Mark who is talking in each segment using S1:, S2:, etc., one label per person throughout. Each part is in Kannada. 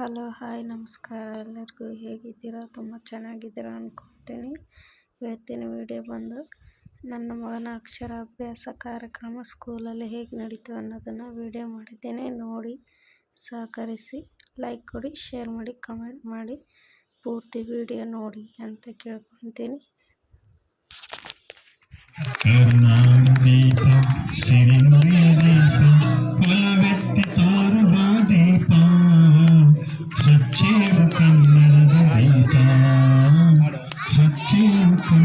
S1: ಹಲೋ, ಹಾಯ್, ನಮಸ್ಕಾರ. ಎಲ್ಲರಿಗೂ ಹೇಗಿದ್ದೀರಾ? ತುಂಬ ಚೆನ್ನಾಗಿದ್ದೀರಾ ಅಂದ್ಕೊತೀನಿ ಇವತ್ತಿನ ವಿಡಿಯೋ ಬಂದು ನನ್ನ ಮಗನ ಅಕ್ಷರಾಭ್ಯಾಸ ಕಾರ್ಯಕ್ರಮ ಸ್ಕೂಲಲ್ಲಿ ಹೇಗೆ ನಡೀತು ಅನ್ನೋದನ್ನು ವಿಡಿಯೋ ಮಾಡಿದ್ದೇನೆ. ನೋಡಿ, ಸಹಕರಿಸಿ, ಲೈಕ್ ಕೊಡಿ, ಶೇರ್ ಮಾಡಿ, ಕಮೆಂಟ್ ಮಾಡಿ. ಪೂರ್ತಿ ವಿಡಿಯೋ ನೋಡಿ ಅಂತ ಕೇಳ್ಕೊತೀನಿ
S2: ಕರುಣಾದೀಪ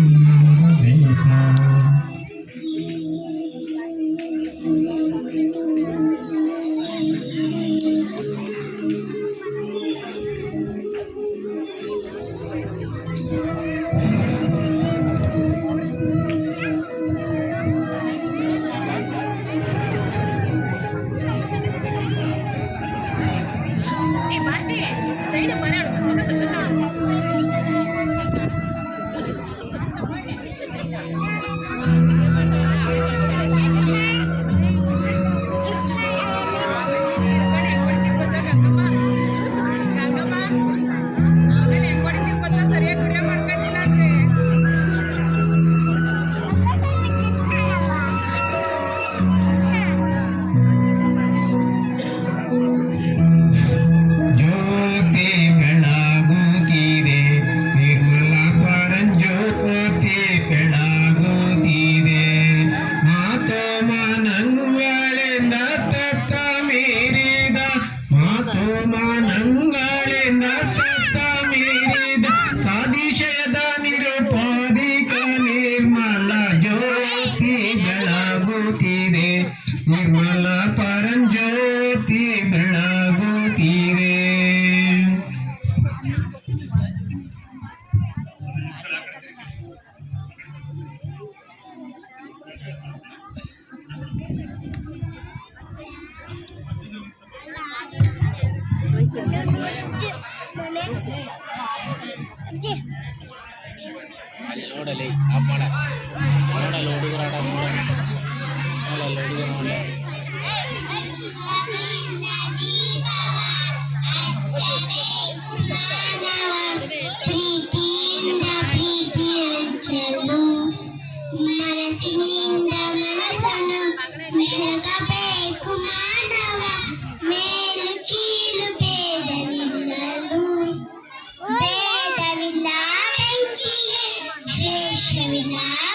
S3: 你的背包 ಕೇಳ లోడలే అప్పడ లోడ లోడుగు రాడ లోడ మనసి నిండా మనసను మెరగబేకుమా Yeah.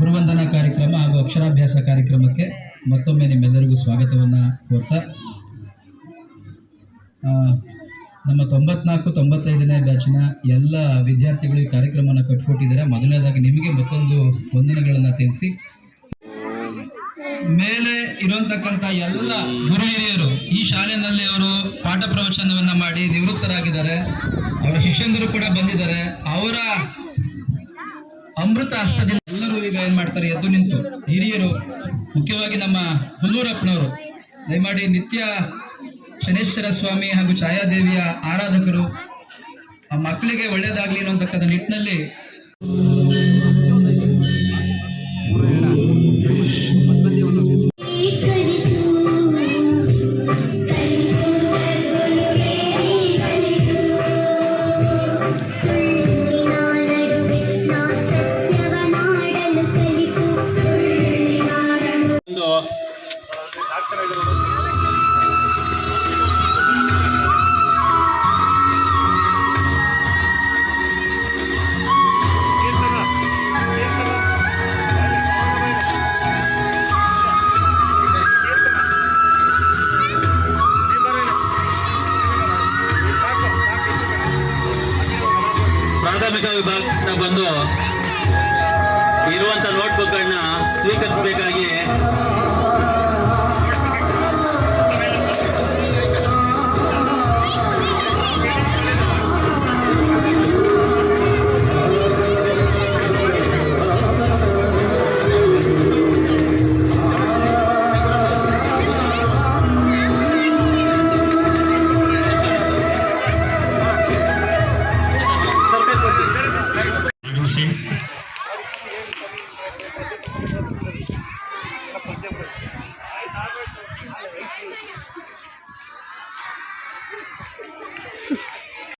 S4: ಗುರುವಂದನಾ ಕಾರ್ಯಕ್ರಮ ಹಾಗೂ ಅಕ್ಷರಾಭ್ಯಾಸ ಕಾರ್ಯಕ್ರಮಕ್ಕೆ ಮತ್ತೊಮ್ಮೆ ನಿಮ್ಮೆಲ್ಲರಿಗೂ ಸ್ವಾಗತವನ್ನು ಕೋರ್ತಾ. ನಮ್ಮ ತೊಂಬತ್ನಾಲ್ಕು, ತೊಂಬತ್ತೈದನೇ ಬ್ಯಾಚಿನ ಎಲ್ಲ ವಿದ್ಯಾರ್ಥಿಗಳು ಈ ಕಾರ್ಯಕ್ರಮವನ್ನು ಕಟ್ಕೊಟ್ಟಿದ್ದಾರೆ. ಮೊದಲನೇದಾಗಿ ನಿಮಗೆ ಮತ್ತೊಂದು ವಂದನೆಗಳನ್ನು ತಿಳಿಸಿ. ಮೇಲೆ ಇರುವಂತಕ್ಕಂಥ ಎಲ್ಲ ಗುರು ಹಿರಿಯರು, ಈ ಶಾಲೆಯಲ್ಲಿ ಅವರು ಪಾಠ ಪ್ರವಚನವನ್ನು ಮಾಡಿ ನಿವೃತ್ತರಾಗಿದ್ದಾರೆ. ಅವರ ಶಿಷ್ಯಂದರು ಕೂಡ ಬಂದಿದ್ದಾರೆ. ಅವರ ಅಮೃತ ಅಷ್ಟದಿಂದ ಎಲ್ಲರೂ ಈಗ ಏನ್ ಮಾಡ್ತಾರೆ, ಎದ್ದು ನಿಂತು. ಹಿರಿಯರು, ಮುಖ್ಯವಾಗಿ ನಮ್ಮ ಹುಲ್ಲೂರಪ್ಪನವರು, ದಯಮಾಡಿ ನಿತ್ಯ ಶನೇಶ್ವರ ಸ್ವಾಮಿ ಹಾಗೂ ಛಾಯಾದೇವಿಯ ಆರಾಧಕರು, ಆ ಮಕ್ಕಳಿಗೆ ಒಳ್ಳೇದಾಗ್ಲಿ ಅನ್ನೋತಕ್ಕಂಥ ನಿಟ್ಟಿನಲ್ಲಿ
S2: babak sa bando